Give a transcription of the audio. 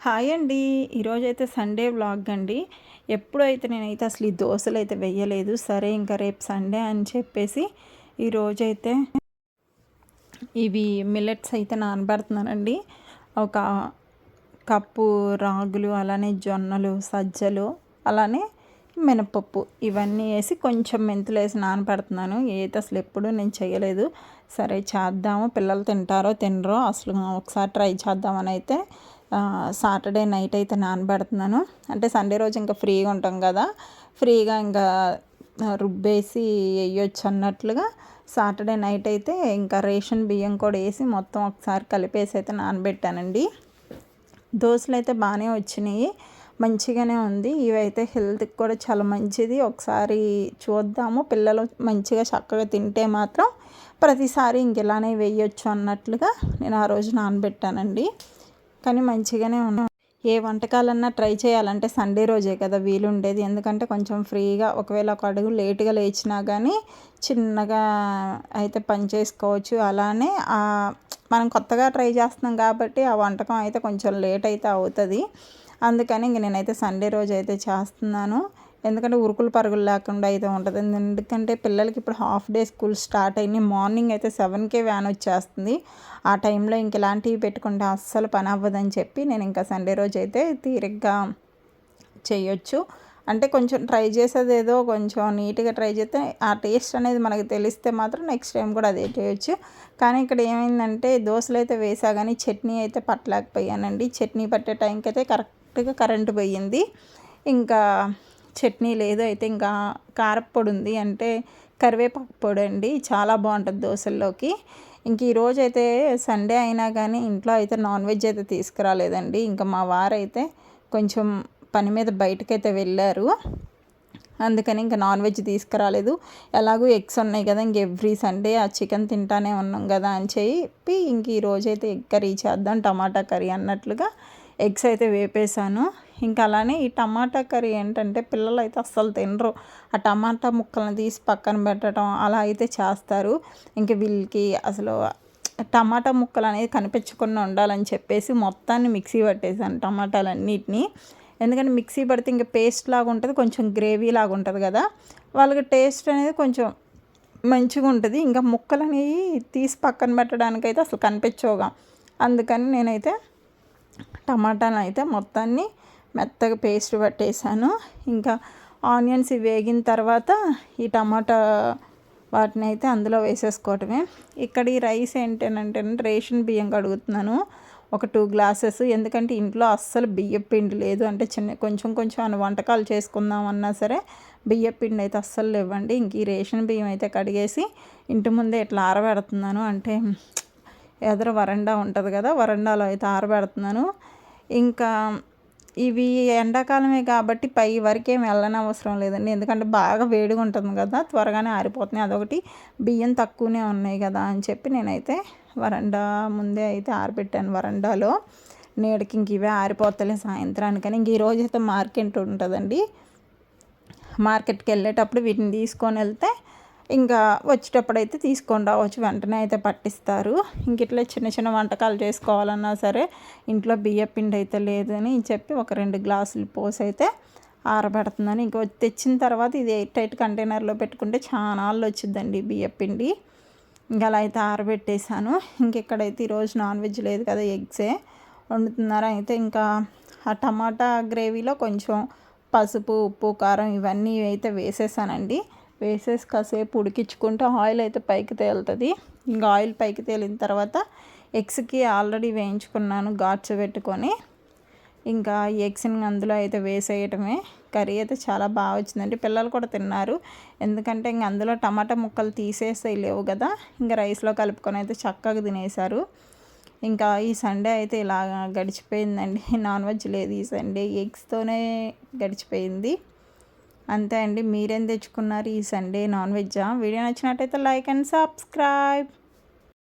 Hi అండి. ఈరోజైతే Sunday vlog అండి. ఎప్పుడైతే నేనైతే అసలు ఈ దోశలు అయితే వేయలేదు సరే ఇంకా రేపు సండే అని చెప్పేసి ఈరోజైతే ఇవి మిల్లెట్స్ అయితే నానబెడుతున్నానండి. ఒక కప్పు రాగులు అలానే జొన్నలు సజ్జలు అలానే మినపప్పు ఇవన్నీ వేసి కొంచెం మెంతులు వేసి నానబెడుతున్నాను. ఏది అసలు ఎప్పుడూ నేను చేయలేదు. సరే చేద్దాము. పిల్లలు తింటారో తినరో అసలు ఒకసారి ట్రై చేద్దామని అయితే సాటర్డే నైట్ అయితే నానబెడుతున్నాను. అంటే సండే రోజు ఇంకా ఫ్రీగా ఉంటాం కదా. ఫ్రీగా ఇంకా రుబ్బేసి వేయొచ్చు అన్నట్లుగా. సాటర్డే నైట్ అయితే ఇంకా రేషన్ బియ్యం కూడా వేసి మొత్తం ఒకసారి కలిపేసి అయితే నానబెట్టానండి. దోశలు అయితే బాగానే వచ్చినాయి. మంచిగానే ఉంది. ఇవైతే హెల్త్కి కూడా చాలా మంచిది. ఒకసారి చూద్దాము. పిల్లలు మంచిగా చక్కగా తింటే మాత్రం ప్రతిసారి ఇంకెలానే వేయొచ్చు అన్నట్లుగా నేను ఆ రోజు నానబెట్టానండి. కానీ మంచిగానే ఉన్నాం. ఏ వంటకాలన్నా ట్రై చేయాలంటే సండే రోజే కదా వీలుండేది. ఎందుకంటే కొంచెం ఫ్రీగా ఒకవేళ ఒక అడుగు లేటుగా లేచినా కానీ చిన్నగా అయితే పని చేసుకోవచ్చు. అలానే మనం కొత్తగా ట్రై చేస్తున్నాం కాబట్టి ఆ వంటకం అయితే కొంచెం లేట్ అయితే అవుతుంది. అందుకని ఇంక నేనైతే సండే రోజు అయితే చేస్తున్నాను. ఎందుకంటే ఉరుకులు పరుగులు లేకుండా అయితే ఉంటుంది. ఎందుకంటే పిల్లలకి ఇప్పుడు హాఫ్ డే స్కూల్ స్టార్ట్ అయినాయి. మార్నింగ్ అయితే సెవెన్కే వ్యాన్ వచ్చేస్తుంది. ఆ టైంలో ఇంక ఇలాంటివి పెట్టుకుంటే అస్సలు పని అవ్వదని చెప్పి నేను ఇంకా సండే రోజు అయితే తీరిగ్గా చేయొచ్చు. అంటే కొంచెం ట్రై చేసేది ఏదో కొంచెం నీట్గా ట్రై చేస్తే ఆ టేస్ట్ అనేది మనకు తెలిస్తే మాత్రం నెక్స్ట్ టైం కూడా అదే చేయొచ్చు. కానీ ఇక్కడ ఏమైందంటే దోశలు అయితే వేసా కానీ చట్నీ అయితే పట్టలేకపోయానండి. చట్నీ పట్టే టైంకి అయితే కరెక్ట్గా కరెంటు పోయింది. ఇంకా చట్నీ లేదు అయితే ఇంకా కారప్పొడి ఉంది అంటే కరివేపాకు పొడి అండి చాలా బాగుంటుంది దోశల్లోకి. ఇంక ఈరోజు అయితే సండే అయినా కానీ ఇంట్లో అయితే నాన్ వెజ్ అయితే తీసుకురాలేదండి. ఇంకా మా వారైతే కొంచెం పని మీద బయటకైతే వెళ్ళారు. అందుకని ఇంకా నాన్ వెజ్ తీసుకురాలేదు. ఎలాగో ఎగ్స్ ఉన్నాయి కదా ఇంక ఎవ్రీ సండే ఆ చికెన్ తింటానే ఉన్నాం కదా అని చెప్పి ఇంక ఈరోజైతే ఎగ్ కర్రీ చేద్దాం టమాటా కర్రీ అన్నట్లుగా ఎగ్స్ అయితే వేపేసాను ఇంకా అలానే ఈ టమాటా కర్రీ ఏంటంటే పిల్లలు అయితే అస్సలు తినరు. ఆ టమాటా ముక్కలను తీసి పక్కన పెట్టడం అలా అయితే చేస్తారు. ఇంక వీళ్ళకి అసలు టమాటా ముక్కలు అనేది కనిపించకుండా ఉండాలని చెప్పేసి మొత్తాన్ని మిక్సీ పట్టేసాను టమాటాలన్నిటిని. ఎందుకంటే మిక్సీ పడితే ఇంకా పేస్ట్ లాగా ఉంటుంది కొంచెం గ్రేవీ లాగా ఉంటుంది కదా. వాళ్ళకి టేస్ట్ అనేది కొంచెం మంచిగా ఉంటుంది. ఇంకా ముక్కలు అనేవి తీసి పక్కన పెట్టడానికైతే అసలు కనిపించవుగా. అందుకని నేనైతే టమాటాలు అయితే మొత్తాన్ని మెత్తగా పేస్ట్ పట్టేసాను ఇంకా ఆనియన్స్ వేగిన తర్వాత ఈ టమాటా వాటిని అయితే అందులో వేసేసుకోవటమే. ఇక్కడ ఈ రైస్ ఏంటంటే రేషన్ బియ్యం కడుగుతున్నాను. ఒక టూ గ్లాసెస్. ఎందుకంటే ఇంట్లో అస్సలు బియ్యం పిండి లేదు. అంటే చిన్న కొంచెం కొంచెం అని వంటకాలు చేసుకుందామన్నా సరే బియ్యం పిండి అయితే అస్సలు లేవండి. ఇంక ఈ రేషన్ బియ్యం అయితే కడిగేసి ఇంటి ముందే ఇట్లా ఆరబెడుతున్నాను. అంటే ఎదురు వరండా ఉంటుంది కదా వరండాలో అయితే ఆరబెడుతున్నాను. ఇంకా ఇవి ఎండాకాలమే కాబట్టి పై వరకు ఏమి వెళ్ళనవసరం లేదండి. ఎందుకంటే బాగా వేడిగా ఉంటుంది కదా త్వరగానే ఆరిపోతున్నాయి. అదొకటి. బియ్యం తక్కువనే ఉన్నాయి కదా అని చెప్పి నేనైతే వరండా ముందే అయితే ఆరిపెట్టాను వరండాలో నేడికి ఇంక ఇవే ఆరిపోతలే సాయంత్రానికని. ఇంక ఈరోజు అయితే మార్కెట్ ఉంటుందండి. మార్కెట్కి వెళ్ళేటప్పుడు వీటిని తీసుకొని వెళ్తే ఇంకా వచ్చేటప్పుడైతే తీసుకొని రావచ్చు. వెంటనే అయితే పట్టిస్తారు. ఇంక ఇట్లా చిన్న చిన్న వంటకాలు చేసుకోవాలన్నా సరే ఇంట్లో బియ్య పిండి అయితే లేదని చెప్పి ఒక రెండు గ్లాసులు పోసి అయితే ఆరబెడుతుందని ఇంక తెచ్చిన తర్వాత ఇది ఎయిట్ టైట్ కంటైనర్లో పెట్టుకుంటే చాలా నాళ్ళు వచ్చిందండి బియ్య పిండి. ఇంకా అలా అయితే ఆరబెట్టేశాను. ఇంకెక్కడైతే ఈరోజు నాన్ వెజ్ లేదు కదా ఎగ్సే. వండుతున్నారు. అయితే ఇంకా ఆ టమాటా గ్రేవీలో కొంచెం పసుపు ఉప్పు కారం ఇవన్నీ అయితే వేసేసానండి. వేసేసి కాసేపు ఉడికించుకుంటే ఆయిల్ అయితే పైకి తేలుతుంది. ఇంకా ఆయిల్ పైకి తేలిన తర్వాత ఎగ్స్కి ఆల్రెడీ వేయించుకున్నాను ఘాట్స్ పెట్టుకొని. ఇంకా ఎగ్స్ని అందులో అయితే వేసేయటమే. కర్రీ అయితే చాలా బాగా వచ్చిందండి. పిల్లలు కూడా తిన్నారు. ఎందుకంటే ఇంక అందులో టమాటా ముక్కలు తీసేస్తే లేవు కదా. ఇంకా రైస్లో కలుపుకొని అయితే చక్కగా తినేశారు. ఇంకా ఈ సండే అయితే ఇలా గడిచిపోయిందండి. నాన్ వెజ్ లేదు ఈ సండే. ఎగ్స్తోనే గడిచిపోయింది. అంతే అండి. మీరేం తెచ్చుకున్నారు? ఈ సండే నాన్ వెజ్జా వీడియో నచ్చినట్టయితే లైక్ అండ్ సబ్స్క్రైబ్.